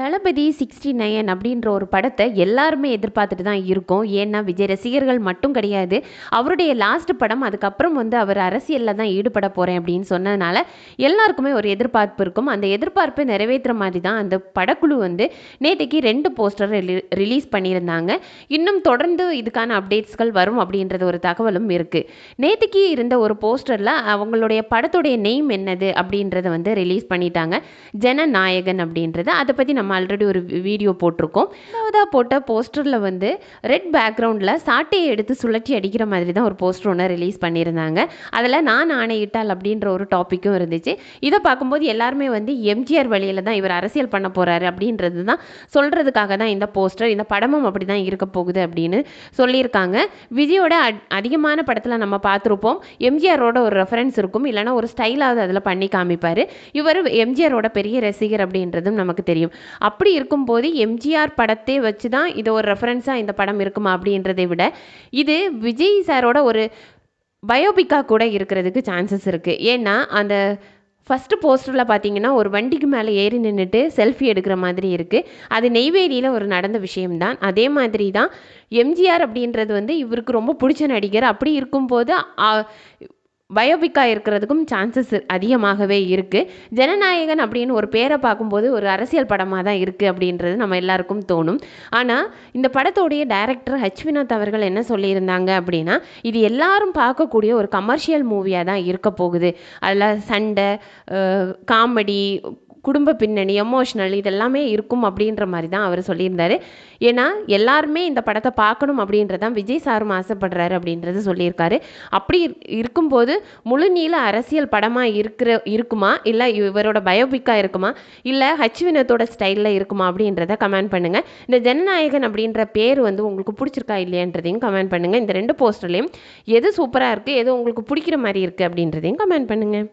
தளபதி sixty nine அப்படின்ற ஒரு படத்தை எல்லாருமே எதிர்பார்த்துட்டு தான் இருக்கோம். ஏன்னா விஜய் ரசிகர்கள் மட்டும் கிடையாது. அவருடைய லாஸ்ட் படம் அதுக்கப்புறம் வந்து அவர் அரசியலில் தான் ஈடுபட போகிறேன் அப்படின்னு சொன்னதுனால எல்லாருக்குமே ஒரு எதிர்பார்ப்பு இருக்கும். அந்த எதிர்பார்ப்பை நிறைவேற்றுற மாதிரி தான் அந்த படக்குழு வந்து நேற்றுக்கு ரெண்டு போஸ்டர் ரிலீஸ் பண்ணியிருந்தாங்க. இன்னும் தொடர்ந்து இதுக்கான அப்டேட்ஸ்கள் வரும் அப்படின்றது ஒரு தகவலும் இருக்குது நேற்றுக்கு இருந்த ஒரு போஸ்டரில் அவங்களுடைய படத்துடைய நெய்ம் என்னது அப்படின்றத வந்து ரிலீஸ் பண்ணிட்டாங்க. ஜனநாயகன் அப்படின்றது. அதை பற்றி நம்ம ஆல்ரெடி ஒரு வீடியோ போட்டிருக்கோம். ரெண்டாவதாக போட்ட போஸ்டரில் வந்து ரெட் பேக்ரவுண்டில் சாட்டையை எடுத்து சுழற்றி அடிக்கிற மாதிரி தான் ஒரு போஸ்டர் ஒன்று ரிலீஸ் பண்ணியிருந்தாங்க. அதில் நான் ஆணையிட்டால் அப்படின்ற ஒரு டாப்பிக்கும் இருந்துச்சு. இதை பார்க்கும்போது எல்லாருமே வந்து எம்ஜிஆர் வழியில் தான் இவர் அரசியல் பண்ண போகிறாரு அப்படின்றது தான் சொல்கிறதுக்காக தான் இந்த போஸ்டர் இந்த படமும் அப்படி தான் இருக்க போகுது அப்படின்னு சொல்லியிருக்காங்க. விஜயோட அதிகமான படத்தில் நம்ம பார்த்துருப்போம். எம்ஜிஆரோட ஒரு ரெஃபரன்ஸ் இருக்கும். இல்லைனா ஒரு ஸ்டைலாவது அதில் பண்ணி காமிப்பார். இவர் எம்ஜிஆரோட பெரிய ரசிகர் அப்படின்றதும் நமக்கு தெரியும். அப்படி இருக்கும்போது எம்ஜிஆர் படத்தை வச்சு தான் இது ஒரு ரெஃபரன்ஸாக இந்த படம் இருக்குமா அப்படின்றதை விட இது விஜய் சாரோட ஒரு பயோபிக்காக கூட இருக்கிறதுக்கு சான்சஸ் இருக்குது ஏன்னா அந்த ஃபஸ்ட்டு போஸ்டரில் பார்த்தீங்கன்னா ஒரு வண்டிக்கு மேலே ஏறி நின்றுட்டு செல்ஃபி எடுக்கிற மாதிரி இருக்குது அது நெய்வேலியில் ஒரு நடந்த விஷயம்தான். அதே மாதிரி தான் எம்ஜிஆர் அப்படின்றது வந்து இவருக்கு ரொம்ப பிடிச்ச நடிகர். அப்படி இருக்கும்போது பயோபிக்காக இருக்கிறதுக்கும் சான்சஸ் அதிகமாகவே இருக்குது ஜனநாயகன் அப்படின்னு ஒரு பேரை பார்க்கும்போது ஒரு அரசியல் படமாக தான் இருக்குது அப்படின்றது நம்ம எல்லாருக்கும் தோணும். ஆனால் இந்த படத்தோடைய டைரக்டர் ஹச் வினோத் அவர்கள் என்ன சொல்லியிருந்தாங்க அப்படின்னா இது எல்லாரும் பார்க்கக்கூடிய ஒரு கமர்ஷியல் மூவியாக தான் இருக்க போகுது. அதில் சண்டை காமெடி குடும்ப பின்னணி எமோஷ்னல் இதெல்லாமே இருக்கும் அப்படின்ற மாதிரி தான் அவர் சொல்லியிருந்தார். ஏன்னா எல்லாருமே இந்த படத்தை பார்க்கணும் அப்படின்றதான் விஜய் சாரும் ஆசைப்படுறாரு அப்படின்றது சொல்லியிருக்காரு. அப்படி இருக்கும்போது முழு நீள அரசியல் படமாக இருக்கிற இருக்குமா? இல்லை இவரோட பயோபிக்காக இருக்குமா? இல்லை ஹச் வினத்தோட ஸ்டைலில் இருக்குமா? அப்படின்றத கமெண்ட் பண்ணுங்கள் இந்த ஜனநாயகன் அப்படின்ற பேர் வந்து உங்களுக்கு பிடிச்சிருக்கா இல்லையன்றதையும் கமெண்ட் பண்ணுங்கள் இந்த ரெண்டு போஸ்டர்லேயும் எது சூப்பராக இருக்குது எது உங்களுக்கு பிடிக்கிற மாதிரி இருக்குது அப்படின்றதையும் கமெண்ட் பண்ணுங்கள்